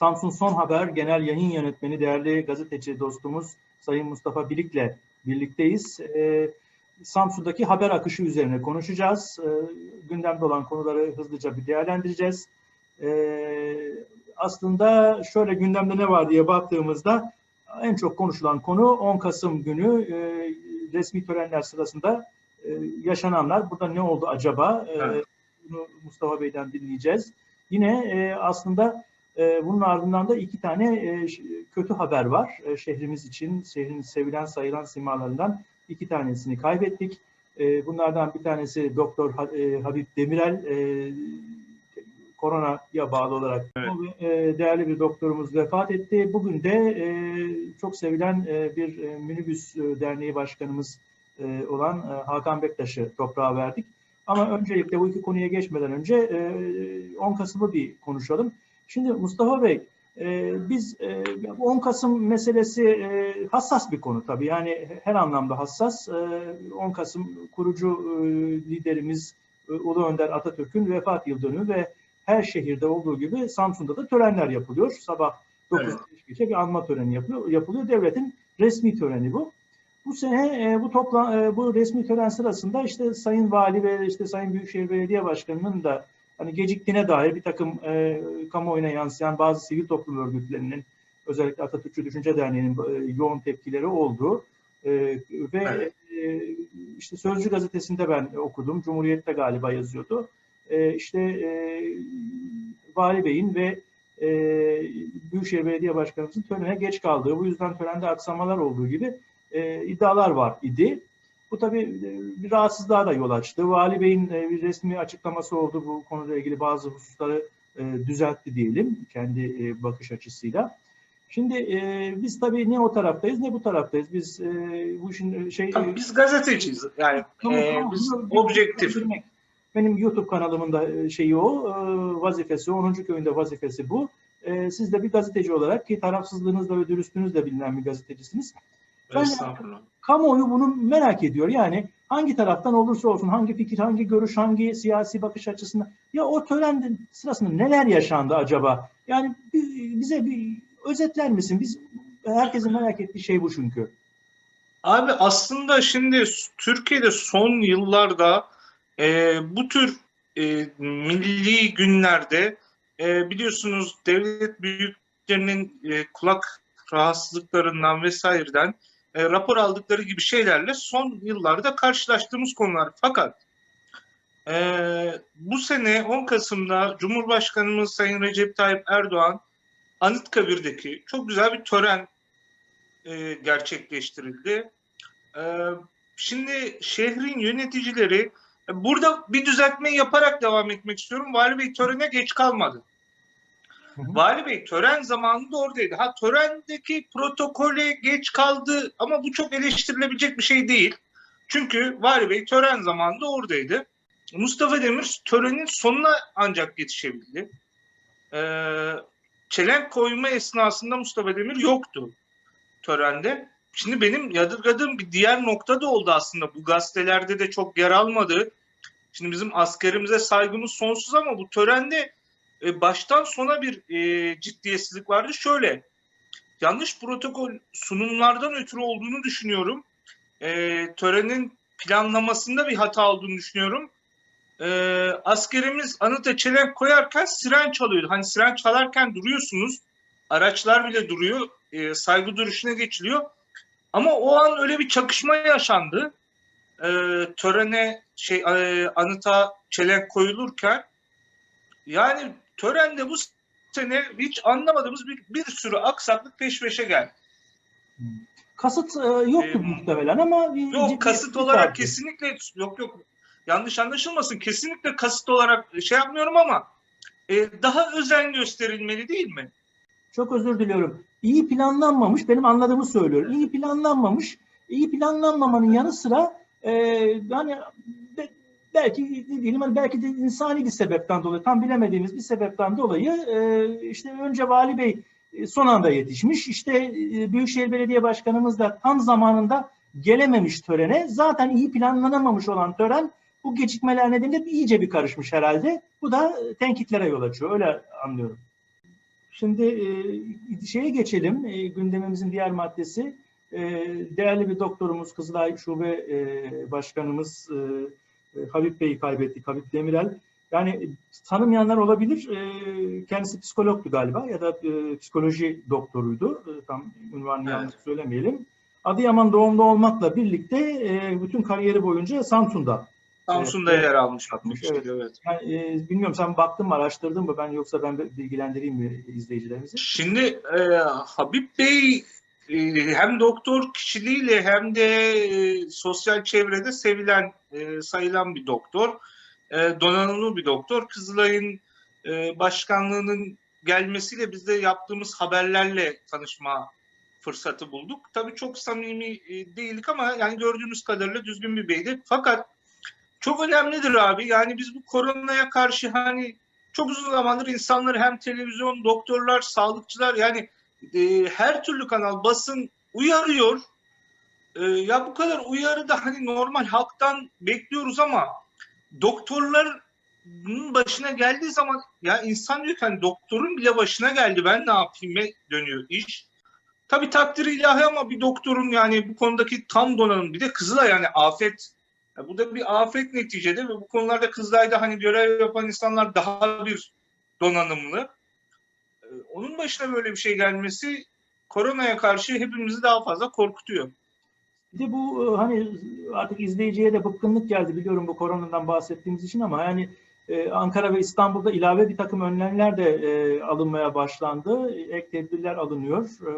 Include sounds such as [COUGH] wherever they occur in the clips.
Samsun Son Haber Genel Yayın Yönetmeni değerli gazeteci dostumuz Sayın Mustafa Bilik'le birlikteyiz. Ee, Samsun'daki haber akışı üzerine konuşacağız. Ee, gündemde olan konuları hızlıca bir değerlendireceğiz. Ee, aslında şöyle gündemde ne var diye baktığımızda en çok konuşulan konu 10 Kasım günü e, resmi törenler sırasında e, yaşananlar. Burada ne oldu acaba? E, Evet. bunu Mustafa Bey'den dinleyeceğiz. Yine e, aslında e, bunun ardından da iki tane e, kötü haber var. E, şehrimiz için, şehrin sevilen sayılan simalarından iki tanesini kaybettik. E, bunlardan bir tanesi Doktor Ha- e, Habib Demirel, e, koronaya bağlı olarak Evet. E, değerli bir doktorumuz vefat etti. Bugün de e, çok sevilen e, bir e, minibüs e, derneği başkanımız e, olan e, Hakan Bektaş'ı toprağa verdik. Ama öncelikle bu iki konuya geçmeden önce e, 10 Kasım'ı bir konuşalım. Şimdi Mustafa Bey, e, biz e, bu 10 Kasım meselesi e, hassas bir konu tabii. Yani her anlamda hassas. E, 10 Kasım kurucu e, liderimiz e, Ulu Önder Atatürk'ün vefat yıl dönümü ve her şehirde olduğu gibi Samsun'da da törenler yapılıyor. Sabah 9 Evet. geçe bir anma töreni yapılıyor. yapılıyor. Devletin resmi töreni bu. Bu sene e, bu topla e, bu resmi tören sırasında işte Sayın Vali ve işte Sayın Büyükşehir Belediye Başkanı'nın da hani geciktiğine dair bir takım e, kamuoyuna yansıyan bazı sivil toplum örgütlerinin özellikle Atatürkçü Düşünce Derneği'nin e, yoğun tepkileri oldu. E, ve Evet. e, işte Sözcü gazetesinde ben okudum. Cumhuriyet'te galiba yazıyordu. E, işte e, Vali Bey'in ve e, Büyükşehir Belediye Başkanımızın törene geç kaldığı, bu yüzden törende aksamalar olduğu gibi e, iddialar var idi. Bu tabii e, bir rahatsızlığa da yol açtı. Vali Bey'in e, bir resmi açıklaması oldu bu konuyla ilgili bazı hususları e, düzeltti diyelim kendi bakış açısıyla. Şimdi e, biz tabii ne o taraftayız ne bu taraftayız. Biz e, bu işin şey Tabii biz gazeteciyiz. Yani Tamam, e, tamam. biz objektif. Benim YouTube kanalımın da şeyi o, e, vazifesi, 10. köyünde vazifesi bu. E, Siz de bir gazeteci olarak ki tarafsızlığınızla ve dürüstlüğünüzle bilinen bir gazetecisiniz. Ben-. Kamuoyu bunu merak ediyor. Yani hangi taraftan olursa olsun, hangi fikir, hangi görüş, hangi siyasi bakış açısından. Ya o tören sırasında neler yaşandı acaba? Yani bi- bize bir özetler misin? Biz herkesin merak ettiği şey bu çünkü. Abi aslında şimdi Türkiye'de son yıllarda e, bu tür e, milli günlerde e, biliyorsunuz devlet büyüklerinin e, kulak rahatsızlıklarından vesaireden e, rapor aldıkları gibi şeylerle son yıllarda karşılaştığımız konular. Fakat e, bu sene 10 Kasım'da Cumhurbaşkanımız Sayın Recep Tayyip Erdoğan Anıtkabir'deki çok güzel bir tören e, gerçekleştirildi. E, şimdi şehrin yöneticileri e, burada bir düzeltme yaparak devam etmek istiyorum. Vali Bey törene geç kalmadı. Vali Bey tören zamanında oradaydı. Ha törendeki protokole geç kaldı ama bu çok eleştirilebilecek bir şey değil. Çünkü Vali Bey tören zamanında oradaydı. Mustafa Demir törenin sonuna ancak yetişebildi. Ee, çelenk koyma esnasında Mustafa Demir yoktu törende. Şimdi benim yadırgadığım bir diğer nokta da oldu aslında. Bu gazetelerde de çok yer almadı. Şimdi bizim askerimize saygımız sonsuz ama bu törende e, baştan sona bir e, ciddiyetsizlik vardı. Şöyle, yanlış protokol sunumlardan ötürü olduğunu düşünüyorum. E, törenin planlamasında bir hata olduğunu düşünüyorum. E, askerimiz anıta çelenk koyarken siren çalıyordu. Hani siren çalarken duruyorsunuz. Araçlar bile duruyor. E, saygı duruşuna geçiliyor. Ama o an öyle bir çakışma yaşandı. E, törene şey e, anıta çelenk koyulurken yani törende bu sene hiç anlamadığımız bir, bir sürü aksaklık peş peşe geldi. Kasıt e, yoktu Ee, muhtemelen ama bir- Yok kasıt olarak vardı. kesinlikle yok yok yanlış anlaşılmasın kesinlikle kasıt olarak şey yapmıyorum ama e, daha özen gösterilmeli değil mi? Çok özür diliyorum. İyi planlanmamış, benim anladığımı söylüyorum. İyi planlanmamış, iyi planlanmamanın yanı sıra e, yani belki diyelim hani belki de insani bir sebepten dolayı, tam bilemediğimiz bir sebepten dolayı e, işte önce Vali Bey e, son anda yetişmiş. İşte e, Büyükşehir Belediye Başkanımız da tam zamanında gelememiş törene. Zaten iyi planlanamamış olan tören bu gecikmeler nedeniyle iyice bir karışmış herhalde. Bu da tenkitlere yol açıyor. Öyle anlıyorum. Şimdi şeye geçelim. E, gündemimizin diğer maddesi. Değerli bir doktorumuz, Kızılay Şube Başkanımız e, Habib Bey'i kaybettik. Habib Demirel. Yani tanımayanlar olabilir. E, kendisi psikologtu galiba ya da e, psikoloji doktoruydu. E, tam ünvanını Evet. yanlış söylemeyelim. Adıyaman doğumlu olmakla birlikte e, bütün kariyeri boyunca Samsun'da Samsun'da Evet. yer almış 60 Evet. evet. Yani, e, bilmiyorum sen baktın mı, araştırdın mı? Ben yoksa ben bilgilendireyim mi izleyicilerimizi? Şimdi e, Habib Bey hem doktor kişiliğiyle hem de e, sosyal çevrede sevilen, e, sayılan bir doktor. E, donanımlı bir doktor. Kızılay'ın e, başkanlığının gelmesiyle biz de yaptığımız haberlerle tanışma fırsatı bulduk. Tabii çok samimi e, değildik ama yani gördüğümüz kadarıyla düzgün bir beydi. Fakat çok önemlidir abi. Yani biz bu koronaya karşı hani çok uzun zamandır insanları hem televizyon, doktorlar, sağlıkçılar yani e, her türlü kanal, basın uyarıyor. E, ya bu kadar uyarı da hani normal halktan bekliyoruz ama doktorların başına geldiği zaman ya insan diyor ki hani doktorun bile başına geldi ben ne yapayım dönüyor iş. Tabii takdir ilahi ama bir doktorun yani bu konudaki tam donanım bir de Kızılay yani afet ya bu da bir afet neticede ve bu konularda Kızılay'da hani görev yapan insanlar daha bir donanımlı. Ee, Onun başına böyle bir şey gelmesi koronaya karşı hepimizi daha fazla korkutuyor. Bir de bu e, hani artık izleyiciye de bıkkınlık geldi biliyorum bu koronadan bahsettiğimiz için ama yani e, Ankara ve İstanbul'da ilave bir takım önlemler de e, alınmaya başlandı. Ek tedbirler alınıyor. E,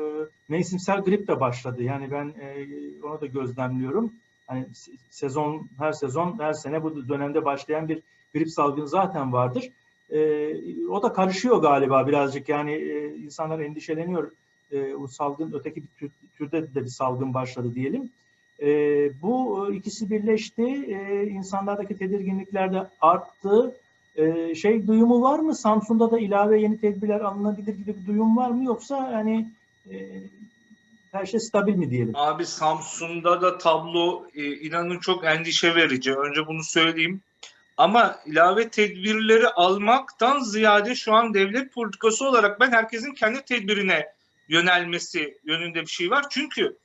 mevsimsel grip de başladı. Yani ben e, onu da gözlemliyorum. Hani se- sezon her sezon her sene bu dönemde başlayan bir grip salgını zaten vardır. E, o da karışıyor galiba birazcık. Yani e, insanlar endişeleniyor. E, o salgın öteki bir tür, türde de bir salgın başladı diyelim. E, bu ikisi birleşti. E, insanlardaki tedirginlikler de arttı. E, şey duyumu var mı? Samsun'da da ilave yeni tedbirler alınabilir gibi bir duyum var mı? Yoksa yani e, her şey stabil mi diyelim? Abi Samsun'da da tablo e, inanın çok endişe verici. Önce bunu söyleyeyim. Ama ilave tedbirleri almaktan ziyade şu an devlet politikası olarak ben herkesin kendi tedbirine yönelmesi yönünde bir şey var. Çünkü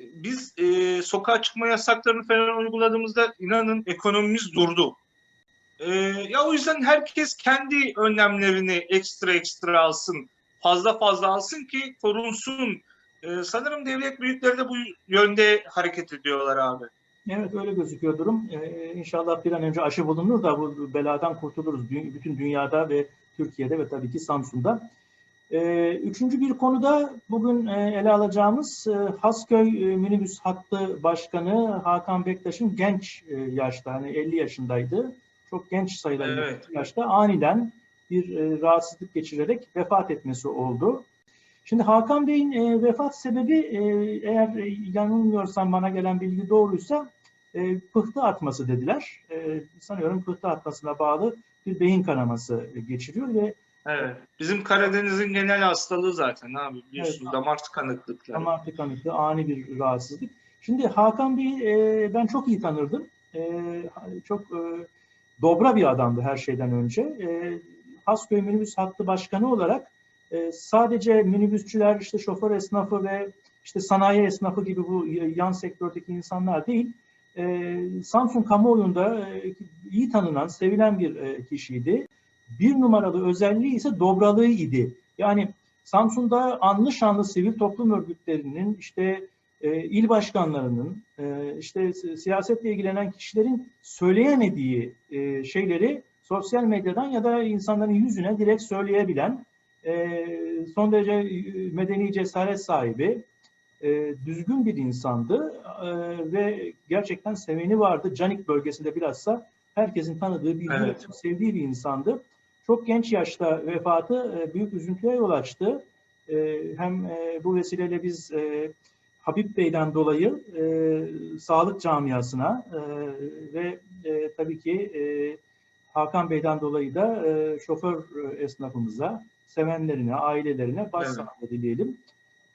biz e, sokağa çıkma yasaklarını falan uyguladığımızda inanın ekonomimiz durdu. E, ya o yüzden herkes kendi önlemlerini ekstra ekstra alsın, fazla fazla alsın ki korunsun. E, sanırım devlet büyükleri de bu yönde hareket ediyorlar abi. Evet öyle gözüküyor durum. Ee, inşallah bir an önce aşı bulunur da bu beladan kurtuluruz. Dü- bütün dünyada ve Türkiye'de ve tabii ki Samsun'da. Ee, üçüncü bir konuda bugün e, ele alacağımız e, Hasköy e, minibüs hattı başkanı Hakan Bektaş'ın genç e, yaşta, hani 50 yaşındaydı. Çok genç sayılan Evet. yaşta aniden bir e, rahatsızlık geçirerek vefat etmesi oldu. Şimdi Hakan Bey'in e, vefat sebebi e, eğer e, yanılmıyorsam bana gelen bilgi doğruysa e, pıhtı atması dediler. E, sanıyorum pıhtı atmasına bağlı bir beyin kanaması geçiriyor ve Evet. Bizim Karadeniz'in genel hastalığı zaten abi biliyorsunuz Evet. damar tıkanıklıkları. damar tıkanıklığı ani bir rahatsızlık. Şimdi Hakan Bey'i e, ben çok iyi tanırdım. E, çok e, dobra bir adamdı her şeyden önce. E, Hasköy minibüs hattı başkanı olarak e, sadece minibüsçüler, işte şoför esnafı ve işte sanayi esnafı gibi bu yan sektördeki insanlar değil, e, Samsun kamuoyunda iyi tanınan, sevilen bir e, kişiydi. Bir numaralı özelliği ise dobralığı idi. Yani Samsun'da anlı şanlı sivil toplum örgütlerinin, işte e, il başkanlarının, e, işte si- siyasetle ilgilenen kişilerin söyleyemediği e, şeyleri sosyal medyadan ya da insanların yüzüne direkt söyleyebilen, e, son derece e, medeni cesaret sahibi, e, düzgün bir insandı e, ve gerçekten seveni vardı. Canik bölgesinde bilhassa herkesin tanıdığı, bildiği, Evet. sevdiği bir insandı. Çok genç yaşta vefatı e, büyük üzüntüye yol açtı. E, hem e, bu vesileyle biz e, Habib Bey'den dolayı e, sağlık camiasına e, ve e, tabii ki e, Hakan Bey'den dolayı da e, şoför esnafımıza, sevenlerine, ailelerine başsağlığı dileyelim.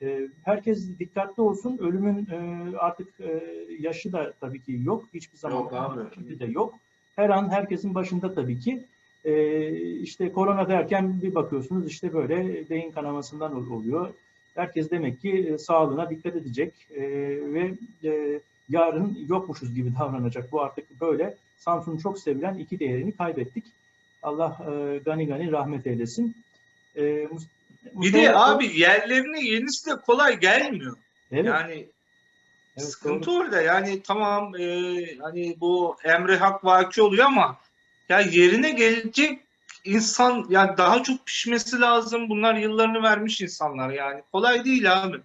E, herkes dikkatli olsun. Ölümün e, artık e, yaşı da tabii ki yok. Hiçbir zaman Yok abi. de yok. Her an herkesin başında tabii ki. E, işte korona derken bir bakıyorsunuz işte böyle beyin kanamasından ol- oluyor. Herkes demek ki e, sağlığına dikkat edecek e, ve e, yarın yokmuşuz gibi [LAUGHS] davranacak. Bu artık böyle. Samsun'un çok sevilen iki değerini kaybettik. Allah e, gani gani rahmet eylesin. E, Bir de Mustafa- abi yerlerine yenisi de kolay gelmiyor. evet, Yani evet, sıkıntı doğru. orada. Yani tamam e, hani bu emre hak vaki oluyor ama ya yerine gelecek insan yani daha çok pişmesi lazım. Bunlar yıllarını vermiş insanlar yani. Kolay değil abi.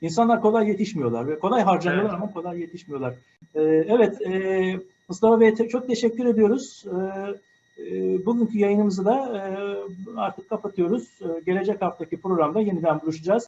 İnsanlar kolay yetişmiyorlar ve kolay harcanıyorlar Evet. ama kolay yetişmiyorlar. Ee, evet, e, Mustafa Bey çok teşekkür ediyoruz. Ee, bugünkü yayınımızı da e, artık kapatıyoruz. Ee, gelecek haftaki programda yeniden buluşacağız.